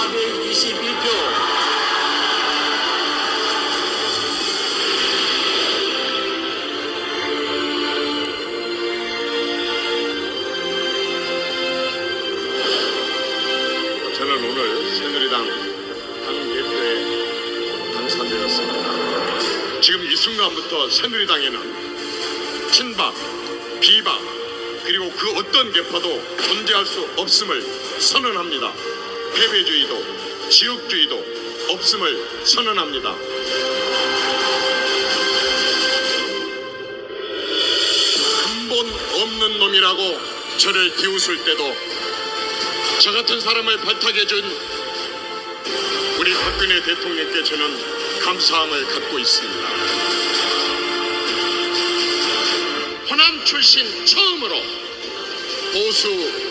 421표. 저는 오늘 새누리당 당대표에 당선되었습니다. 지금 이 순간부터 새누리당에는 친박, 비박, 그리고 그 어떤 개파도 존재할 수 없음을 선언합니다. 패배주의도 지역주의도 없음을 선언합니다. 근본 없는 놈이라고 저를 비웃을 때도 저 같은 사람을 발탁해준 우리 박근혜 대통령께 저는 감사함을 갖고 있습니다. 호남 출신 처음으로 보수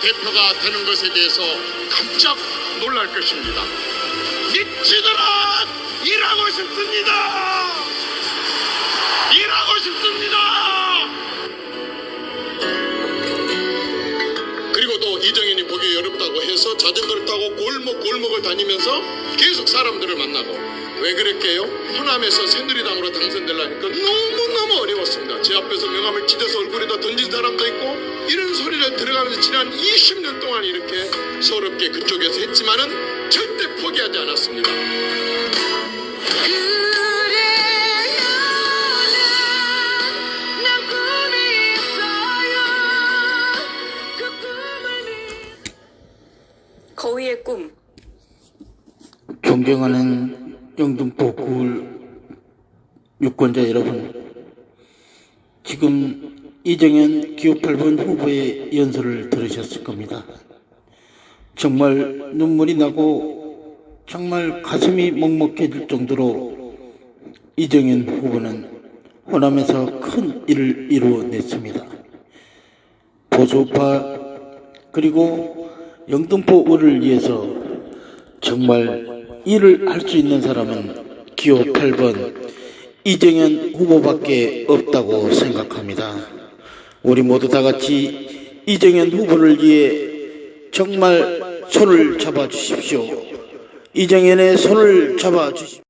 대표가 되는 것에 대해서 깜짝 놀랄 것입니다. 미치도록 일하고 싶습니다. 일하고 싶습니다. 그리고 또 이정현이 보기 어렵다고 해서 자전거를 타고 골목 골목을 다니면서 계속 사람들을 만나고 왜 그랬게요? 호남에서 새누리당으로 당선 소리를 들어가면서 지난 20년 동안 이렇게 서럽게 그쪽에서 했지만은 절대 포기하지 않았습니다. 거위의 꿈 존경하는 영등포 구울 유권자 여러분, 지금 이정현 기호 8번 후보의 연설을 들으셨을 겁니다. 정말 눈물이 나고 정말 가슴이 먹먹해질 정도로 이정현 후보는 호남에서 큰 일을 이루어냈습니다. 보수파 그리고 영등포 을을 위해서 정말 일을 할 수 있는 사람은 기호 8번 이정현 후보밖에 없다고 생각합니다. 우리 모두 다 같이 이정현 후보를 위해 정말 손을 잡아 주십시오. 이정현의 손을 잡아 주십시오.